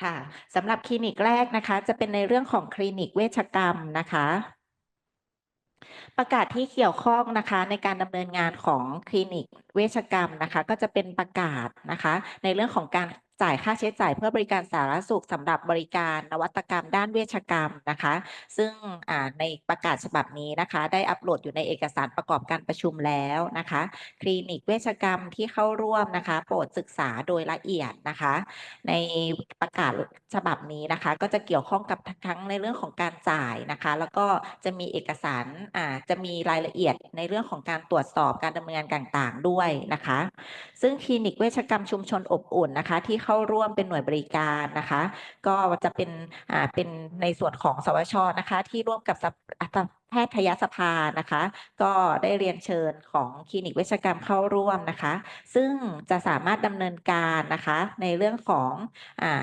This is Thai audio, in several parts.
ค่ะสำหรับคลินิกแรกนะคะ จะเป็นในเรื่องของคลินิกเวชกรรมนะคะ ประกาศที่เกี่ยวข้องนะคะ ในการดำเนินงานของคลินิกเวชกรรมนะคะ ก็จะเป็นประกาศนะคะ ในเรื่องของการ จ่ายค่าใช้จ่ายเพื่อบริการสาธารณสุขสำหรับบริการนวัตกรรมด้านเวชกรรมนะคะ ซึ่งในประกาศฉบับนี้นะคะ ได้อัปโหลดอยู่ในเอกสารประกอบการประชุมแล้วนะคะ คลินิกเวชกรรมที่เข้าร่วมนะคะ โปรดศึกษาโดยละเอียดนะคะ ในประกาศฉบับนี้นะคะ ก็จะเกี่ยวข้องกับทั้งในเรื่องของการจ่ายนะคะ แล้วก็จะมีเอกสารจะมีรายละเอียดในเรื่องของการตรวจสอบการดำเนินงานต่าง ๆ ด้วยนะคะ ซึ่งคลินิกเวชกรรมชุมชนอบอุ่นนะคะ ที่เข้า้าร่วมเป็นหน่วยบริการนะคะ ก็จะเป็นอ่าเป็นในส่วนของสวชนะคะ ที่ร่วมกับสภอ่าแพทยสภานะคะ ก็ได้เรียนเชิญของคลินิกเวชกรรมเข้าร่วมนะคะ ซึ่งจะสามารถดำเนินการนะคะในเรื่องของอ่า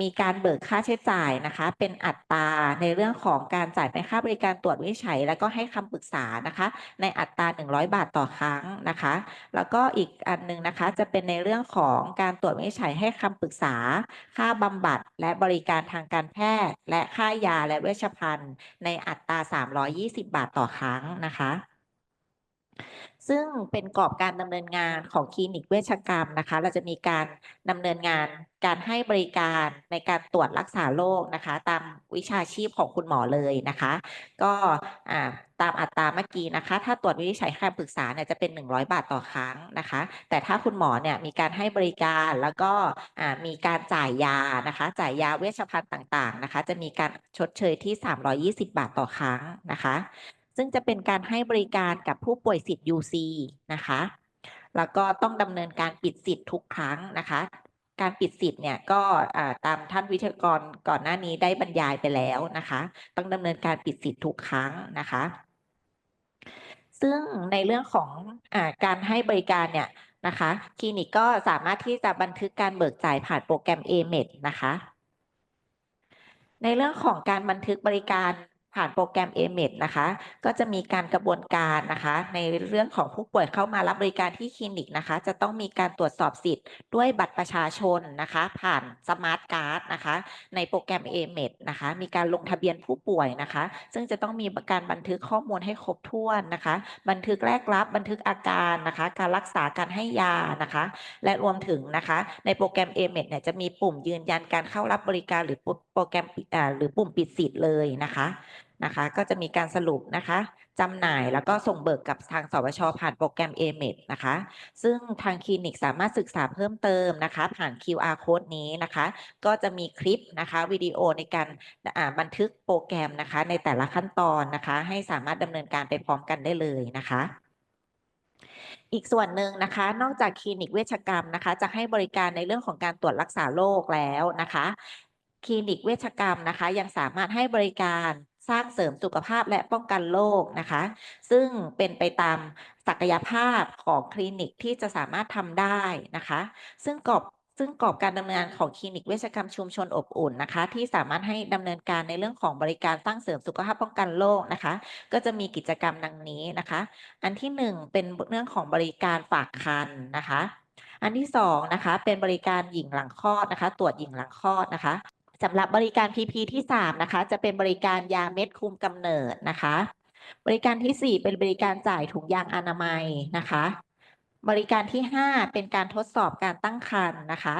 มีการเบิกค่าใช้จ่ายนะคะ เป็นอัตราในเรื่องของการจ่ายเป็นค่าบริการตรวจวิจัย แล้วก็ให้คำปรึกษานะคะ ในอัตรา 100 บาทต่อครั้งนะคะ แล้วก็อีกอันหนึ่งนะคะจะเป็นในเรื่องของการตรวจวิจัยให้คำปรึกษา ค่าบำบัดและบริการทางการแพทย์ และค่ายาและเวชภัณฑ์ ในอัตรา 320 บาทต่อครั้งนะคะ ซึ่งเป็นกรอบการดำเนินงานของคลินิกเวชกรรมนะคะ เราจะมีการดำเนินงานการให้บริการในการตรวจรักษาโรคนะคะ ตามวิชาชีพของคุณหมอเลยนะคะ ก็ตามอัตราเมื่อกี้นะคะ ถ้าตรวจวินิจฉัยคำปรึกษาเนี่ยจะเป็น 100 บาทต่อครั้งนะคะ แต่ถ้าคุณหมอเนี่ยมีการให้บริการแล้วก็มีการจ่ายยานะคะ จ่ายยาเวชภัณฑ์ต่างๆนะคะ จะมีการชดเชยที่ 320 บาทต่อครั้งนะคะ ซึ่งจะเป็นการให้บริการกับผู้ป่วยสิทธิ์ UC นะคะ แล้วก็ต้องดำเนินการปิดสิทธิ์ทุกครั้งนะคะ การปิดสิทธิ์เนี่ยก็ตามท่านวิทยากรก่อนหน้านี้ได้บรรยายไปแล้วนะคะ ต้องดำเนินการปิดสิทธิ์ทุกครั้งนะคะ ซึ่งในเรื่องของอการให้บริการเนี่ยนะคะคลินิกก็สามารถที่จะบันทึกการเบิกจ่ายผ่านโปรแกรม AMED นะคะ ในเรื่องของการบันทึกบริการ ผ่านโปรแกรม AMED นะคะ ก็จะมีการกระบวนการนะคะ ในเรื่องของผู้ป่วยเข้ามารับบริการที่คลินิกนะคะ จะต้องมีการตรวจสอบสิทธิ์ด้วยบัตรประชาชนนะคะ ผ่านสมาร์ทการ์ดนะคะ ในโปรแกรม AMED นะคะ มีการลงทะเบียนผู้ป่วยนะคะ ซึ่งจะต้องมีการบันทึกข้อมูลให้ครบถ้วนนะคะ บันทึกแรกรับบันทึกอาการนะคะ การรักษาการให้ยานะคะ และรวมถึงนะคะ ในโปรแกรม AMED เนี่ยจะมีปุ่มยืนยันการเข้ารับบริการหรือโปรแกรมหรือปุ่มปิดสิทธิ์เลยนะคะนะคะ ก็จะมีการสรุปนะคะจำหน่ายแล้วก็ส่งเบิกกับทางสวชผ่านโปรแกรม AMED นะคะ ซึ่งทางคลินิกสามารถศึกษาเพิ่มเติมนะคะ ผ่าน QR code นี้นะคะ ก็จะมีคลิปนะคะวิดีโอในการอ่าบันทึกโปรแกรมนะคะ ในแต่ละขั้นตอนนะคะ ให้สามารถดำเนินการไปพร้อมกันได้เลยนะคะอีกส่วนหนึ่งนะคะ นอกจากคลินิกเวชกรรมนะคะ จะให้บริการในเรื่องของการตรวจรักษาโรคแล้วนะคะ คลินิกเวชกรรมนะคะ ยังสามารถให้บริการ สร้างเสริมสุขภาพและป้องกันโรคนะคะ ซึ่งเป็นไปตามศักยภาพของคลินิกที่จะสามารถทำได้นะคะ ซึ่งกอบซึ่งกรอบการดำเนินงานของคลินิกเวชกรรมชุมชนอบอุ่นนะคะ ที่สามารถให้ดำเนินการในเรื่องของบริการสร้างเสริมสุขภาพป้องกันโรคนะคะ ก็จะมีกิจกรรมดังนี้นะคะ อันที่หนึ่งเป็นเรื่องของบริการฝากครรภ์นะคะ อันที่สองนะคะเป็นบริการหญิงหลังคลอดนะคะ ตรวจหญิงหลังคลอดนะคะ สำหรับบริการ PP ที่สามนะคะ จะเป็นบริการยาเม็ดคุมกำเนิดนะคะ บริการที่สี่เป็นบริการจ่ายถุงยางอนามัยนะคะ บริการที่ห้าเป็นการทดสอบการตั้งครรภ์นะคะ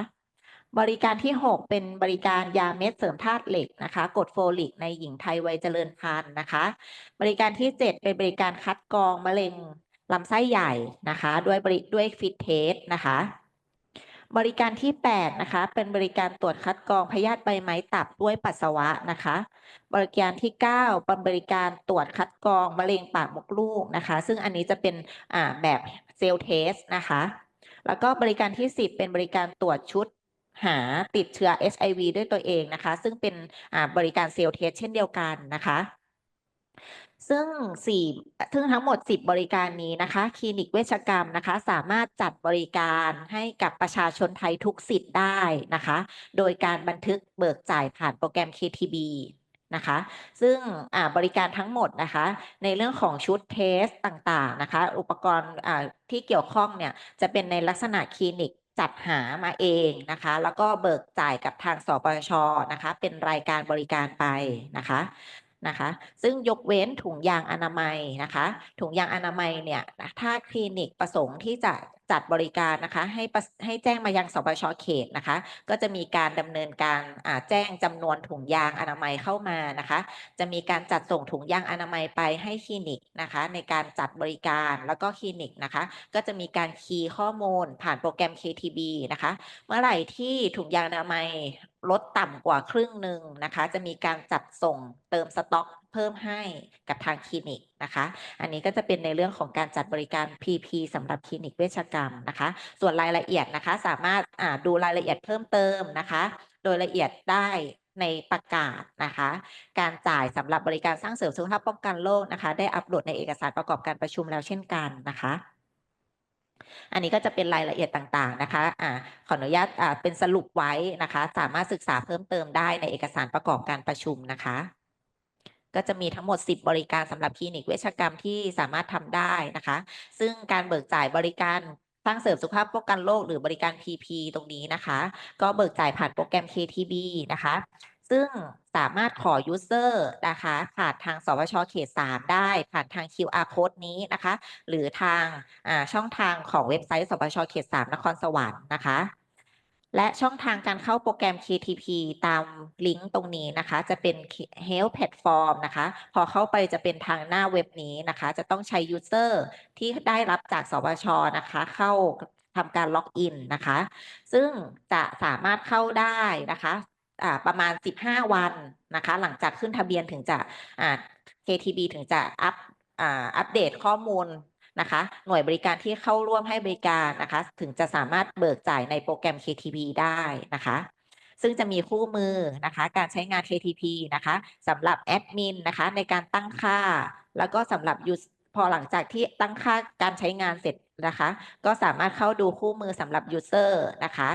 บริการที่หกเป็นบริการยาเม็ดเสริมธาตุเหล็กนะคะกดโฟลิก ในหญิงไทยวัยเจริญพันธุ์นะคะ บริการที่เจ็ดเป็นบริการคัดกรองมะเร็งลำไส้ใหญ่นะคะ ด้วยบริด้วยฟิตเทสนะคะ บริการที่แปดนะคะ เป็นบริการตรวจคัดกรองพยาธิใบไม้ตับด้วยปัสสาวะนะคะ บริการที่เก้าเป็นบริการตรวจคัดกรองมะเร็งปากมดลูกนะคะ ซึ่งอันนี้จะเป็นแบบเซลล์เทสนะคะ แล้วก็บริการที่สิบเป็นบริการตรวจชุดหาติดเชื้อ HIV ด้วยตัวเองนะคะ ซึ่งเป็นบริการเซลล์เทสเช่นเดียวกันนะคะ ซึ่งสี่ซึ่งทั้งหมด 10 บริการนี้นะคะ คลินิกเวชกรรมนะคะ สามารถจัดบริการให้กับประชาชนไทยทุกสิทธิ์ได้นะคะ โดยการบันทึกเบิกจ่ายผ่านโปรแกรม KTB นะคะ ซึ่งบริการทั้งหมดนะคะ ในเรื่องของชุดเทสต่างๆนะคะ อุปกรณ์ที่เกี่ยวข้องเนี่ย จะเป็นในลักษณะคลินิกจัดหามาเองนะคะ แล้วก็เบิกจ่ายกับทางสปชนะคะ เป็นรายการบริการไปนะคะ นะคะ ซึ่งยกเว้นถุงยางอนามัยนะคะ ถุงยางอนามัยเนี่ยถ้าคลินิกประสงค์ที่จะจัดบริการนะคะ ให้ให้แจ้งมายังสปชเขตนะคะ ก็จะมีการดำเนินการแจ้งจำนวนถุงยางอนามัยเข้ามานะคะ จะมีการจัดส่งถุงยางอนามัยไปให้คลินิกนะคะ ในการจัดบริการแล้วก็คลินิกนะคะ ก็จะมีการคีย์ข้อมูลผ่านโปรแกรม KTB นะคะ เมื่อไหร่ที่ถุงยางอนามัย ลดต่ำกว่าครึ่งหนึ่งนะคะ จะมีการจัดส่งเติมสต็อกเพิ่มให้กับทางคลินิกนะคะ อันนี้ก็จะเป็นในเรื่องของการจัดบริการ PP สำหรับคลินิกเวชกรรมนะคะ ส่วนรายละเอียดนะคะ สามารถดูรายละเอียดเพิ่มเติมนะคะ โดยละเอียดได้ในประกาศนะคะ การจ่ายสำหรับบริการสร้างเสริมสุขภาพป้องกันโรคนะคะ ได้อัปโหลดในเอกสารประกอบการประชุมแล้วเช่นกันนะคะ อันนี้ก็จะเป็นรายละเอียดต่างๆนะคะอ่าขออนุญาตอ่าเป็นสรุปไว้นะคะ สามารถศึกษาเพิ่มเติมได้ในเอกสารประกอบการประชุมนะคะ ก็จะมีทั้งหมด 10 บริการสำหรับคลินิกเวชกรรมที่สามารถทำได้นะคะ ซึ่งการเบิกจ่ายบริการสร้างเสริมสุขภาพป้องกันโรคหรือบริการ PP ตรงนี้นะคะ ก็เบิกจ่ายผ่านโปรแกรม KTB นะคะ ซึ่งสามารถขอ user นะคะผ่านทางสวชเขต 3 ได้ ผ่านทาง QR code นี้นะคะ หรือทางอ่าช่องทางของเว็บไซต์สปชเขต 3 นครสวรรค์นะคะ และช่องทางการเข้าโปรแกรม KTP ตามลิงก์ตรงนี้นะคะ จะเป็น Health Platform นะคะ พอเข้าไปจะเป็นทางหน้าเว็บนี้นะคะ จะต้องใช้ User ที่ได้รับจากสปชนะคะ เข้าทำการล็อกอินนะคะ ซึ่งจะสามารถเข้าได้นะคะอ่า ประมาณ 15 วันนะคะ หลังจากขึ้นทะเบียนถึงจะ KTB ถึงจะอัปอัปเดตข้อมูลนะคะ หน่วยบริการที่เข้าร่วมให้บริการนะคะ ถึงจะสามารถเบิกจ่ายในโปรแกรม KTB ได้นะคะ ซึ่งจะมีคู่มือนะคะ การใช้งาน KTP นะคะสำหรับแอดมินนะคะ ในการตั้งค่า แล้วก็สำหรับยูพอหลังจากที่ตั้งค่าการใช้งานเสร็จนะคะ ก็สามารถเข้าดูคู่มือสำหรับ User นะคะ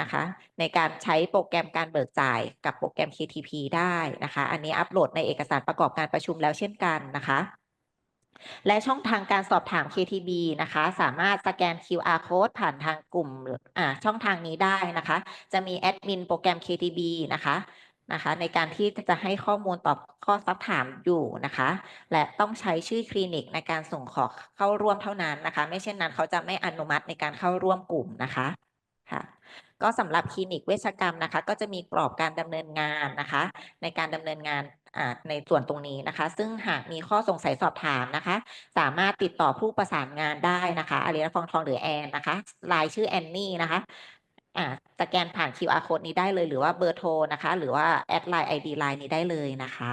นะคะ ในการใช้โปรแกรมการเบิกจ่ายกับโปรแกรม KTP ได้นะคะ อันนี้อัปโหลดในเอกสารประกอบการประชุมแล้วเช่นกันนะคะ และช่องทางการสอบถาม KTB นะคะ สามารถสแกน QR code ผ่านทางกลุ่มช่องทางนี้ได้นะคะ จะมีแอดมินโปรแกรม KTB นะคะนะคะในการที่จะให้ข้อมูลตอบข้อซักถามอยู่นะคะ และต้องใช้ชื่อคลินิกในการส่งขอเข้าร่วมเท่านั้นนะคะ ไม่เช่นนั้นเขาจะไม่อนุมัติในการเข้าร่วมกลุ่มนะคะ ค่ะก็สำหรับคลินิกเวชกรรมนะคะ ก็จะมีกรอบการดำเนินงานนะคะ ในการดำเนินงานในส่วนตรงนี้นะคะ ซึ่งหากมีข้อสงสัยสอบถามนะคะ สามารถติดต่อผู้ประสานงานได้นะคะอารีรัตน์ฟองทองหรือแอนนะคะลน์ชื่อแอนนี่นะคะสแกนผ่าน QR code นี้ได้เลย หรือว่าเบอร์โทรนะคะ หรือว่าแอดไลน์ ID ไลน์นี้ได้เลยนะคะ